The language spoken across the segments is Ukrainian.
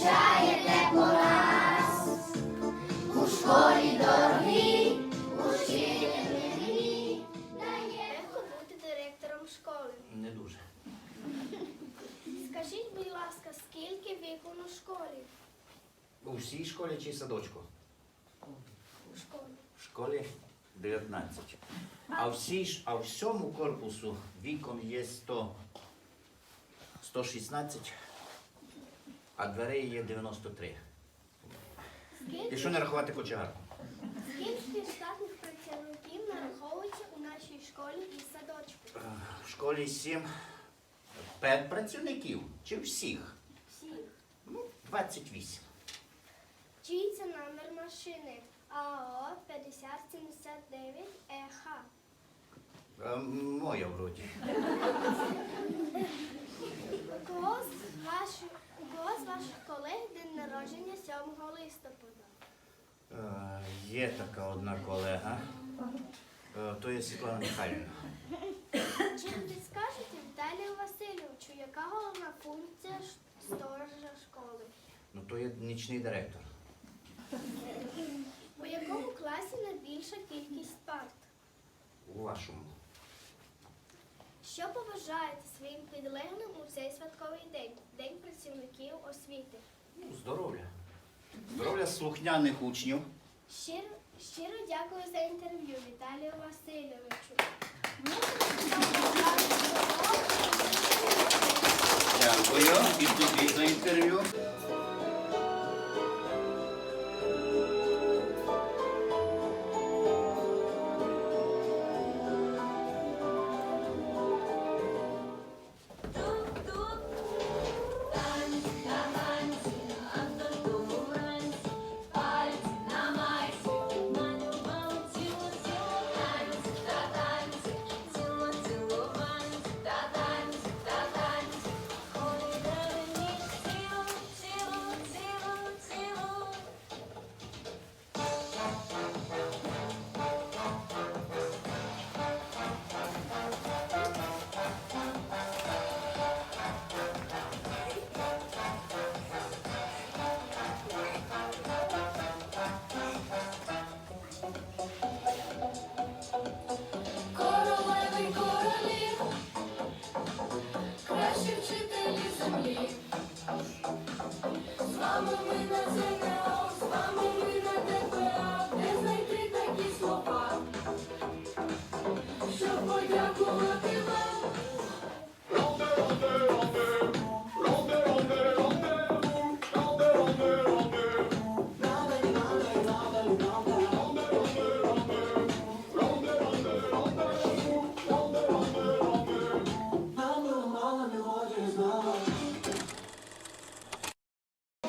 зустрічає тепло нас у школі дорогі, учителі дає бути директором школи. Не дуже. Скажіть, будь ласка, скільки вікон у школі? У всій школі чи садочку? У школі. В школі 19. А всі, а всьому корпусу вікон є 100, 116 а дверей є 93. Скільки, Якщо не рахувати кочегарку. скільки штатних працівників нараховується у нашій школі і садочку? Е, В школі 7 педпрацівників чи всіх? Всіх. Ну, 28. Чий це номер машини? АО 5079 ЕХ. Е, Моя вроді. Кого з ваших, у кого з ваших колег день народження 7 листопада? Е, Є така одна колега. Е, То є Світлана Михайлівна. Чи ви підскажете Віталію Васильовичу, яка головна функція ш- сторожа школи? Ну то є нічний директор. У якому класі найбільша кількість парт? У вашому. Що побажаєте своїм підлеглим у цей святковий день, День працівників освіти? Ну, здоров'я. Здоров'я слухняних учнів. Щиро, щиро дякую за інтерв'ю Віталію Васильовичу. Дякую. І тобі за інтерв'ю.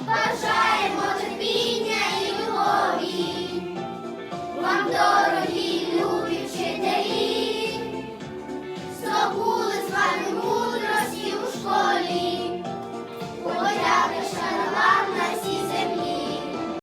Wasza